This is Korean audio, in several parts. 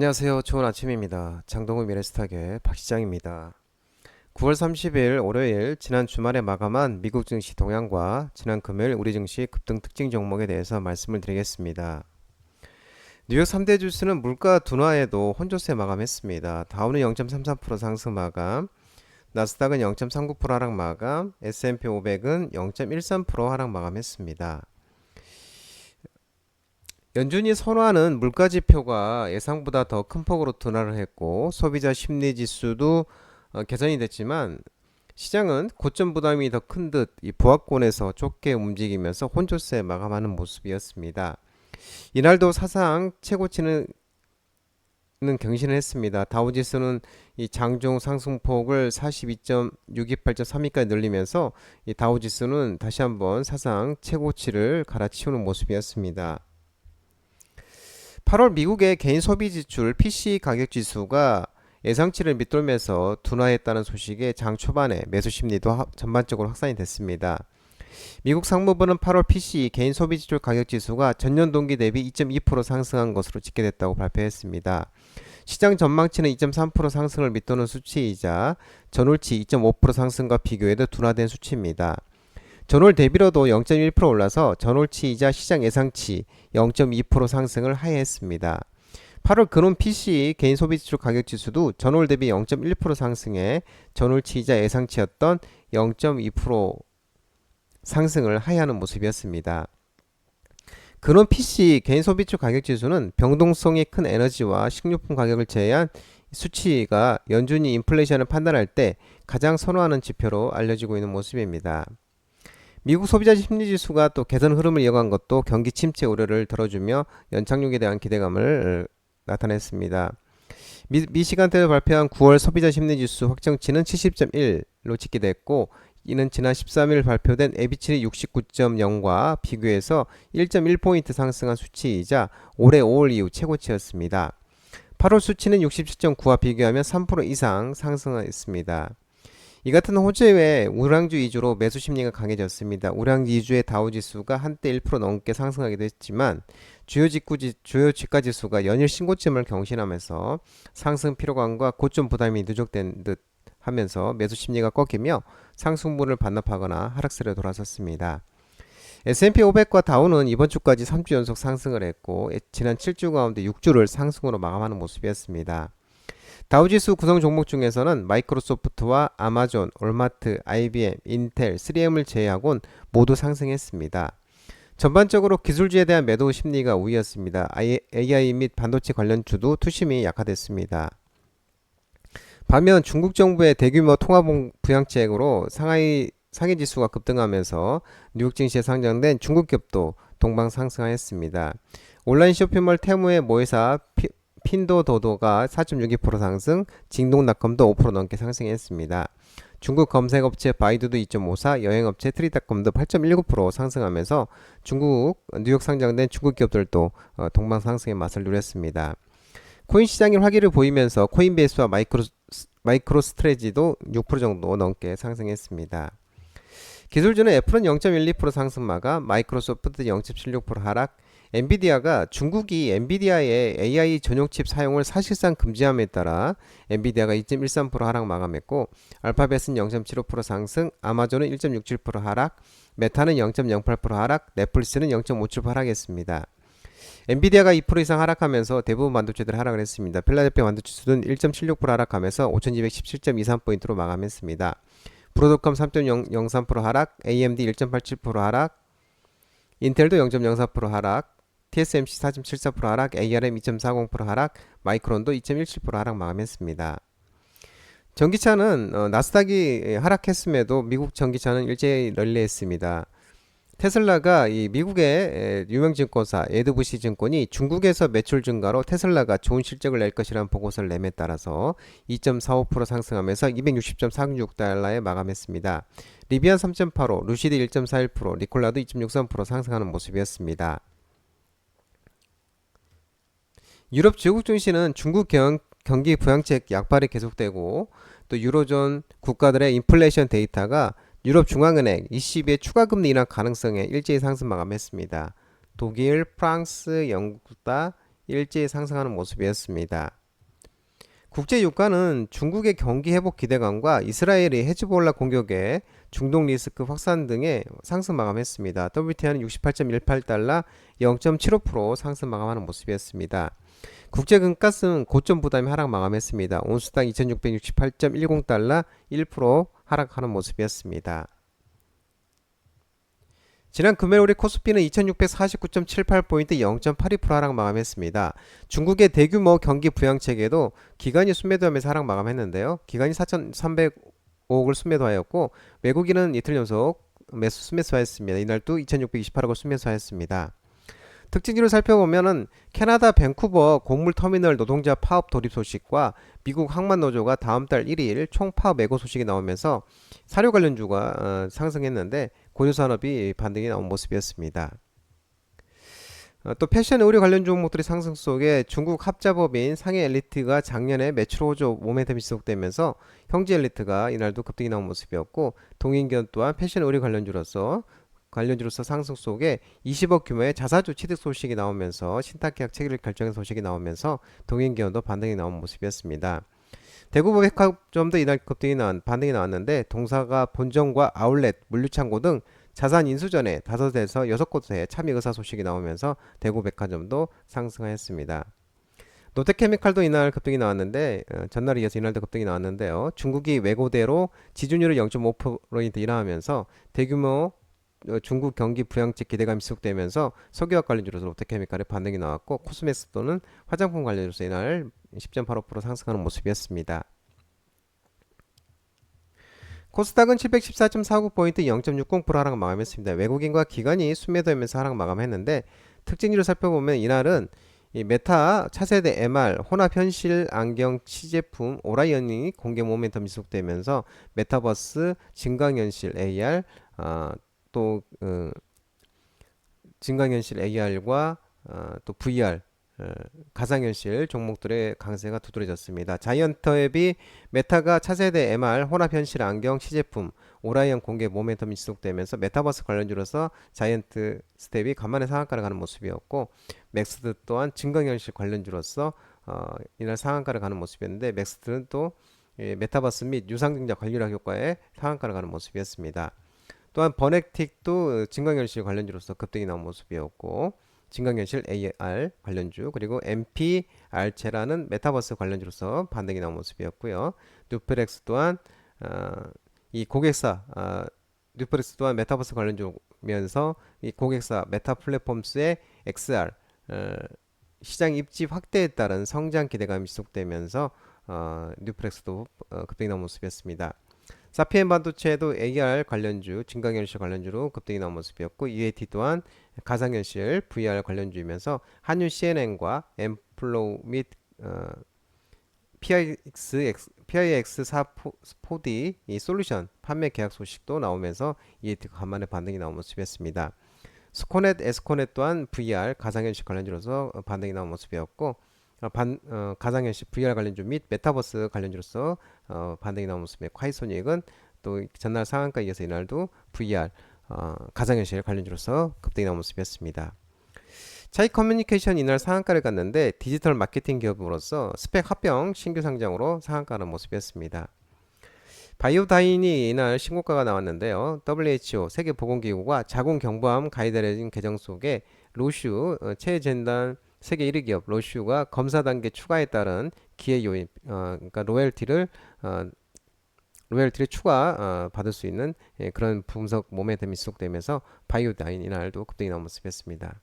안녕하세요. 좋은 아침입니다. 장동훈 미래스탁의 박 시장입니다. 9월 30일 월요일 지난 주말에 마감한 미국 증시 동향과 지난 금요일 우리 증시 급등 특징 종목에 대해서 말씀을 드리겠습니다. 뉴욕 3대 주스는 물가 둔화에도 혼조세 마감했습니다. 다우는 0.33% 상승 마감, 나스닥은 0.39% 하락 마감, S&P 500은 0.13% 하락 마감했습니다. 연준이 선호하는 물가 지표가 예상보다 더 큰 폭으로 둔화를 했고 소비자 심리 지수도 어, 개선이 됐지만 시장은 고점 부담이 더 큰 듯 이 보합권에서 좁게 움직이면서 혼조세 마감하는 모습이었습니다. 이날도 사상 최고치는 는 경신을 했습니다. 다우지수는 이 장중 상승폭을 42.628.32까지 늘리면서 이 다우지수는 다시 한번 사상 최고치를 갈아치우는 모습이었습니다. 8월 미국의 개인 소비 지출 PC 가격 지수가 예상치를 밑돌면서 둔화했다는 소식에 장 초반에 매수 심리도 하- 전반적으로 확산이 됐습니다. 미국 상무부는 8월 PC 개인 소비 지출 가격 지수가 전년 동기 대비 2.2% 상승한 것으로 집계됐다고 발표했습니다. 시장 전망치는 2.3% 상승을 밑도는 수치이자 전월치 2.5% 상승과 비교해도 둔화된 수치입니다. 전월 대비로도 0.1% 올라서 전월치이자 시장 예상치 0.2% 상승을 하회했습니다. 8월 근원 PC 개인 소비 지출 가격 지수도 전월 대비 0.1% 상승해 전월치이자 예상치였던 0.2% 상승을 하회하는 모습이었습니다. 근원 PC 개인 소비 지출 가격 지수는 병동성이 큰 에너지와 식료품 가격을 제외한 수치가 연준이 인플레이션을 판단할 때 가장 선호하는 지표로 알려지고 있는 모습입니다. 미국 소비자 심리지수가 또 개선 흐름을 이어간 것도 경기 침체 우려를 들어주며 연착륙에 대한 기대감을 나타냈습니다. 미, 미 시간대에 발표한 9월 소비자 심리지수 확정치는 70.1로 집계됐고 이는 지난 13일 발표된 에비치리 69.0과 비교해서 1.1포인트 상승한 수치이자 올해 5월 이후 최고치였습니다. 8월 수치는 67.9와 비교하면 3% 이상 상승했습니다. 이 같은 호재에 우량주 위주로 매수 심리가 강해졌습니다. 우량주 위주의 다우지수가 한때 1% 넘게 상승하기도 했지만 주요 직구지 주요 지가 지수가 연일 신고점을 경신하면서 상승 피로감과 고점 부담이 누적된 듯 하면서 매수 심리가 꺾이며 상승분을 반납하거나 하락세로 돌아섰습니다. S&P 500과 다우는 이번 주까지 3주 연속 상승을 했고 지난 7주 가운데 6주를 상승으로 마감하는 모습이었습니다. 다우지수 구성 종목 중에서는 마이크로소프트와 아마존, 올마트, IBM, 인텔, 3M을 제외하곤 모두 상승했습니다. 전반적으로 기술주에 대한 매도 심리가 우위였습니다. AI 및 반도체 관련 주도 투심이 약화됐습니다. 반면 중국 정부의 대규모 통화 부양책으로 상하이 상해 지수가 급등하면서 뉴욕 증시에 상장된 중국 기업도 동방 상승하였습니다. 온라인 쇼핑몰 테무의 모회사 핀도도도가 4.62% 상승, 징동닷컴도 5% 넘게 상승했습니다. 중국 검색업체 바이두도 2.54, 여행업체 트리닷컴도 8.19% 상승하면서 중국 뉴욕 상장된 중국 기업들도 어, 동방 상승의 맛을 누렸습니다. 코인 시장이 활기를 보이면서 코인베이스와 마이크로 마이크로 스트레지도 6% 정도 넘게 상승했습니다. 기술주는 애플은 0.12% 상승 마감, 마이크로소프트 0.76% 하락, 엔비디아가 중국이 엔비디아의 AI 전용 칩 사용을 사실상 금지함에 따라 엔비디아가 2.13% 하락 마감했고 알파벳은 0.75% 상승, 아마존은 1.67% 하락, 메타는 0.08% 하락, 넷플릭스는 0.57% 하락했습니다. 엔비디아가 2% 이상 하락하면서 대부분 반도체들 하락을 했습니다. 필라델피아 반도체 수는 1.76% 하락하면서 5217.23포인트로 마감했습니다. 브로드컴 3.03% 하락, AMD 1.87% 하락, 인텔도 0.04% 하락, TSMC 4.74% 하락, ARM 2.40% 하락, 마이크론도 2.17% 하락 마감했습니다. 전기차는 어, 나스닥이 하락했음에도 미국 전기차는 일제히 랠리했습니다. 테슬라가 이 미국의 유명 증권사 에드부시 증권이 중국에서 매출 증가로 테슬라가 좋은 실적을 낼 것이라는 보고서를 내에 따라서 2.45% 상승하면서 260.46달러에 마감했습니다. 리비안 3.85, 루시드 1.41%, 리콜라도 2.63% 상승하는 모습이었습니다. 유럽 중국 증시는 중국 경, 경기 부양책 약발이 계속되고 또 유로존 국가들의 인플레이션 데이터가 유럽 중앙은행 ECB의 추가 금리 인하 가능성에 일제히 상승 마감했습니다. 독일, 프랑스, 영국 다 일제히 상승하는 모습이었습니다. 국제 유가는 중국의 경기 회복 기대감과 이스라엘의 헤즈볼라 공격에 중동 리스크 확산 등의 상승 마감했습니다. WTI는 68.18달러 0.75% 상승 마감하는 모습이었습니다. 국제 금가스는 고점 부담이 하락 마감했습니다. 온수당 2668.10달러 1% 하락하는 모습이었습니다. 지난 금요일 우리 코스피는 2649.78포인트 0.82% 하락 마감했습니다. 중국의 대규모 경기 부양책에도 기관이 순매도하면서 하락 마감했는데요. 기관이 4,305억을 순매도하였고 외국인은 이틀 연속 매수 순매수하였습니다. 이날도 2,628억을 순매수하였습니다. 특징지를 살펴보면은 캐나다 밴쿠버 곡물 터미널 노동자 파업 돌입 소식과 미국 항만 노조가 다음 달 1일 총 파업 예고 소식이 나오면서 사료 관련주가 어, 상승했는데 고유 산업이 반등이 나온 모습이었습니다. 어, 또 패션 의류 관련 종목들이 상승 속에 중국 합자법인 상해 엘리트가 작년에 매출 호조 모멘텀이 지속되면서 형제 엘리트가 이날도 급등이 나온 모습이었고 동인견 또한 패션 의류 관련주로서 관련주로서 상승 속에 20억 규모의 자사주 취득 소식이 나오면서 신탁 계약 체결 결정의 소식이 나오면서 동인기업도 반등이 나온 모습이었습니다. 대구보 백화점도 이날 급등이 나왔, 반등이 나왔는데 동사가 본점과 아울렛, 물류창고 등 자산 인수전에 다섯에서 여섯 곳에 참여 의사 소식이 나오면서 대구 백화점도 상승하였습니다. 롯데케미칼도 이날 급등이 나왔는데 어, 전날에 이어서 이날도 급등이 나왔는데요. 중국이 외고대로 지준율을 0.5% 인하하면서 대규모 어, 중국 경기 부양책 기대감이 지속되면서 석유화 관련 주로서 롯데케미칼의 반등이 나왔고 코스메스 또는 화장품 관련 주로서 이날 10.85% 상승하는 모습이었습니다. 코스닥은 714.49포인트 0.60% 하락 마감했습니다. 외국인과 기관이 순매도하면서 하락 마감했는데 특징지를 살펴보면 이날은 이 메타 차세대 MR 혼합 현실 안경 치제품 오라이언이 공개 모멘텀 지속되면서 메타버스 증강현실 AR 어, 또 어, 증강현실 AR과 어, 또 VR 어, 가상현실 종목들의 강세가 두드러졌습니다. 자이언트앱이 메타가 차세대 MR 혼합현실 안경 시제품 오라이언 공개 모멘텀이 지속되면서 메타버스 관련주로서 자이언트 스텝이 간만에 상한가를 가는 모습이었고 맥스드 또한 증강현실 관련주로서 어, 이날 상한가를 가는 모습이었는데 맥스드는 또 예, 메타버스 및 유상증자 관리력 효과에 상한가를 가는 모습이었습니다. 또한 버넥틱도 증강현실 관련주로서 급등이 나온 모습이었고 증강현실 AR 관련주 그리고 MP 알체라는 메타버스 관련주로서 반등이 나온 모습이었고요. 뉴프렉스 또한 어, 이 고객사 어, 뉴프렉스 또한 메타버스 관련주면서 이 고객사 메타 플랫폼스의 XR 어, 시장 입지 확대에 따른 성장 기대감이 지속되면서 어, 뉴프렉스도 어, 급등이 나온 모습이었습니다. 사피엔 반도체도 AR 관련주, 증강현실 관련주로 급등이 나온 모습이었고 UAT 또한 가상현실 VR 관련주이면서 한유 CNN과 엠플로우 및 어, PIX, PIX 4D 이 솔루션 판매 계약 소식도 나오면서 EAT가 간만에 반등이 나온 모습이었습니다. 스코넷, 에스코넷 또한 VR 가상현실 관련주로서 반등이 나온 모습이었고 어, 반, 어, 가상현실 VR 관련주 및 메타버스 관련주로서 어, 반등이 나온 모습의 콰이소닉은 또 전날 상한가 이어서 이날도 VR 어, 가상현실 관련주로서 급등이 나온 모습이었습니다. 차이 커뮤니케이션 이날 상한가를 갔는데 디지털 마케팅 기업으로서 스펙 합병 신규 상장으로 상한가는 모습이었습니다. 바이오다인이 이날 신고가가 나왔는데요. WHO 세계보건기구가 자궁 경부암 가이드라인 개정 속에 로슈 어, 체진단 세계 1위 기업 로슈가 검사 단계 추가에 따른 기회 요인, 어, 그러니까 로열티를 어, 로열티를 추가 어, 받을 수 있는 예, 그런 분석 모멘텀이 지속되면서 바이오다인 이날도 급등이 나온 모습이었습니다.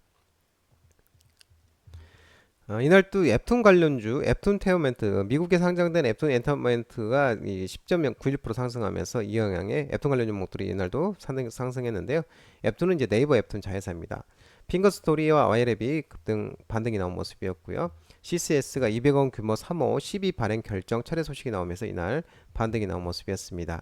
어, 이날 또 앱툰 관련주 앱툰 테어멘트 미국에 상장된 앱툰 엔터멘트가 10.91% 상승하면서 이 영향에 앱툰 관련 종목들이 이날도 상승, 상승했는데요. 앱툰은 이제 네이버 앱툰 자회사입니다. 핑거스토리와 와이랩이 급등 반등이 나온 모습이었고요. CCS가 200원 규모 3호 12 발행 결정 철회 소식이 나오면서 이날 반등이 나온 모습이었습니다.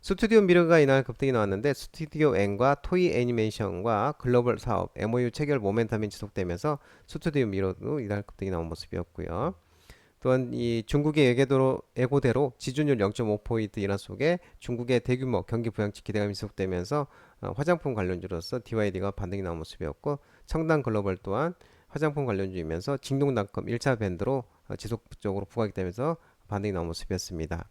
스튜디오 미러가 이날 급등이 나왔는데 스튜디오 N과 토이 애니메이션과 글로벌 사업 MOU 체결 모멘텀이 지속되면서 스튜디오 미러도 이날 급등이 나온 모습이었고요. 또한 이 중국의 예고대로, 지준율 0.5포인트 인하 속에 중국의 대규모 경기 부양치 기대감이 지속되면서 어, 화장품 관련주로서 DYD가 반등이 나온 모습이었고 청당 글로벌 또한 화장품 관련주이면서 징동닷컴 1차 밴드로 어, 지속적으로 부각이 되면서 반등이 나온 모습이었습니다.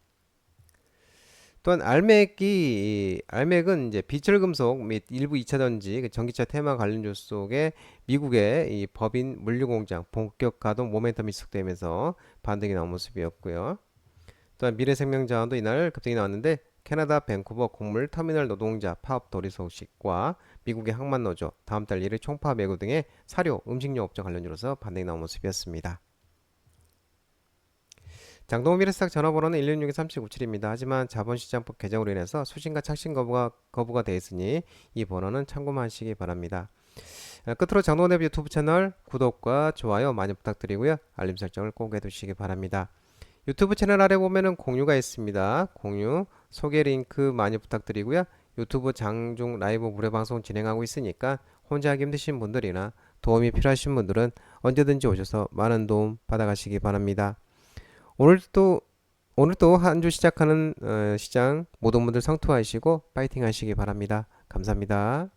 또한 알맥이 이 알맥은 이제 비철금속 및 일부 2차 전지 그 전기차 테마 관련주 속에 미국의 이 법인 물류공장 본격 가동 모멘텀이 지속되면서 반등이 나온 모습이었고요. 또한 미래생명자원도 이날 급등이 나왔는데 캐나다 밴쿠버 곡물 터미널 노동자 파업 도리 소식과 미국의 항만 노조 다음 달 1일 총파업 예고 등의 사료, 음식료 업종 관련주로서 반등이 나온 모습이었습니다. 장동호 미래스탁 전화번호는 116-3797입니다. 하지만 자본시장법 개정으로 인해서 수신과 착신 거부가, 거부가 돼 있으니 이 번호는 참고만 하시기 바랍니다. 아, 끝으로 대표 유튜브 채널 구독과 좋아요 많이 부탁드리고요. 알림 설정을 꼭 해두시기 바랍니다. 유튜브 채널 아래 보면은 공유가 있습니다. 공유, 소개 링크 많이 부탁드리고요. 유튜브 장중 라이브 무료 방송 진행하고 있으니까 혼자 하기 힘드신 분들이나 도움이 필요하신 분들은 언제든지 오셔서 많은 도움 받아가시기 바랍니다. 오늘도 오늘도 한 주 시작하는 어, 시장 모든 분들 성투하시고 파이팅 하시기 바랍니다. 감사합니다.